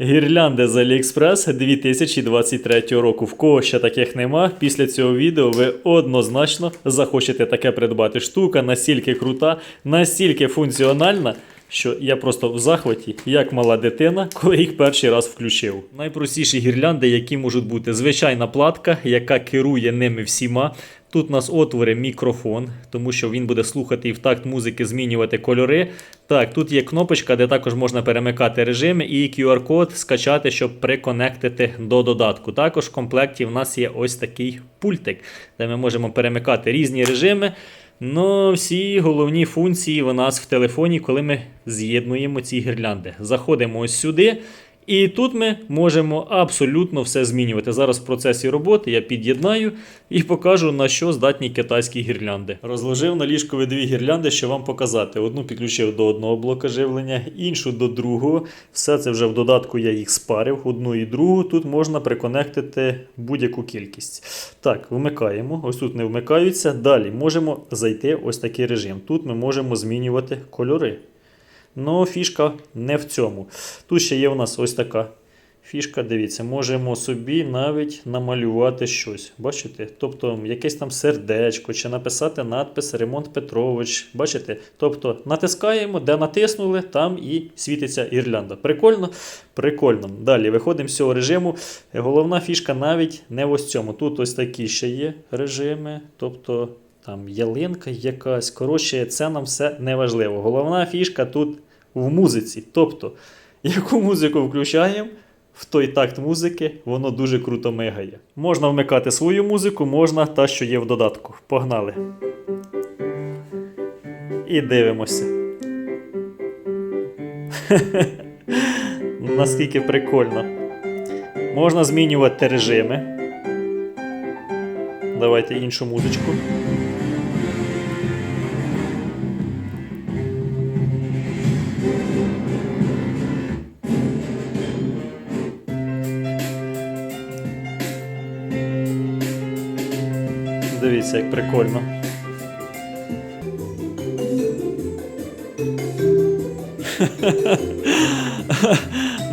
Гірлянди з AliExpress 2023 року. В кого ще таких нема, після цього відео ви однозначно захочете таке придбати. Штука настільки крута, настільки функціональна, що я просто в захваті, як мала дитина, коли їх перший раз включив. Найпростіші гірлянди, які можуть бути звичайна платка, яка керує ними всіма. Тут у нас отвори мікрофон, тому що він буде слухати і в такт музики змінювати кольори. Так, тут є кнопочка, де також можна перемикати режими, і QR-код скачати, щоб приконектити до додатку. Також в комплекті в нас є ось такий пультик, де ми можемо перемикати різні режими. Ну, всі головні функції у нас в телефоні, коли ми з'єднуємо ці гірлянди. Заходимо ось сюди. І тут ми можемо абсолютно все змінювати. Зараз в процесі роботи я під'єднаю і покажу, на що здатні китайські гірлянди. Розложив на ліжкові дві гірлянди, щоб вам показати. Одну підключив до одного блока живлення, іншу до другого. Все це вже в додатку я їх спарив, одну і другу. Тут можна приконектити будь-яку кількість. Так, вмикаємо. Ось тут не вмикаються. Далі можемо зайти ось такий режим. Тут ми можемо змінювати кольори. Ну, фішка не в цьому. Тут ще є у нас ось така фішка. Дивіться, можемо собі навіть намалювати щось. Бачите? Тобто якесь там сердечко, чи написати надпис Ремонт Петрович. Бачите? Тобто натискаємо, де натиснули, там і світиться гірлянда. Прикольно? Прикольно. Далі виходимо з цього режиму. Головна фішка навіть не в ось цьому. Тут ось такі ще є режими. Тобто. Там ялинка якась. Коротше, це нам все не важливо. Головна фішка тут в музиці. Тобто, яку музику включаємо, в той такт музики воно дуже круто мигає. Можна вмикати свою музику, можна та, що є в додатку. Погнали. І дивимося. Наскільки прикольно. Можна змінювати режими. Давайте іншу музичку. Дивіться, як прикольно.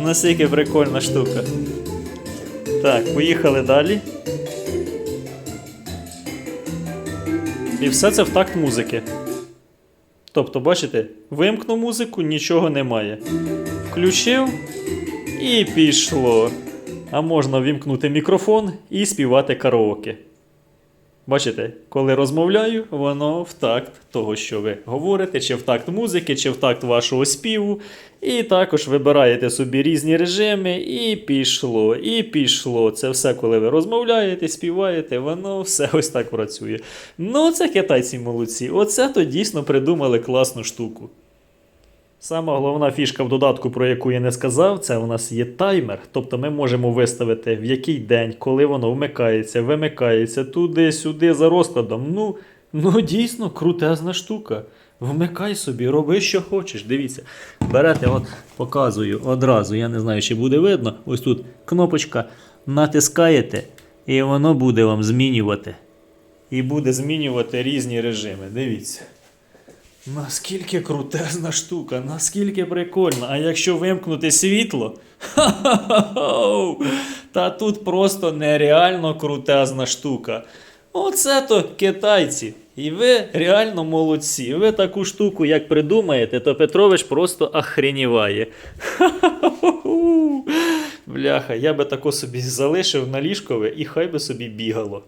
Наскільки прикольна штука. Так, поїхали далі. І все це в такт музики. Тобто, бачите, вимкнув музику, нічого немає. Включив і пішло. А можна вімкнути мікрофон і співати караоке. Бачите, коли розмовляю, воно в такт того, що ви говорите, чи в такт музики, чи в такт вашого співу. І також вибираєте собі різні режими, і пішло, і пішло. Це все, коли ви розмовляєте, співаєте, воно все ось так працює. Ну, це китайці молодці. Оце то дійсно придумали класну штуку. Сама головна фішка в додатку, про яку я не сказав, це у нас є таймер. Тобто ми можемо виставити в який день, коли воно вмикається, вимикається туди-сюди за розкладом. Ну, ну дійсно крутезна штука. Вмикай собі, роби, що хочеш. Дивіться. Берете, от показую одразу. Я не знаю, чи буде видно. Ось тут кнопочка. Натискаєте, і воно буде вам змінювати. І буде змінювати різні режими. Дивіться. Наскільки крутезна штука, наскільки прикольно. А якщо вимкнути світло, та тут просто нереально крутезна штука. Оце то китайці. І ви реально молодці. Ви таку штуку, як придумаєте, то Петрович просто охреніває. Бляха, я би тако собі залишив на ліжкове і хай би собі бігало.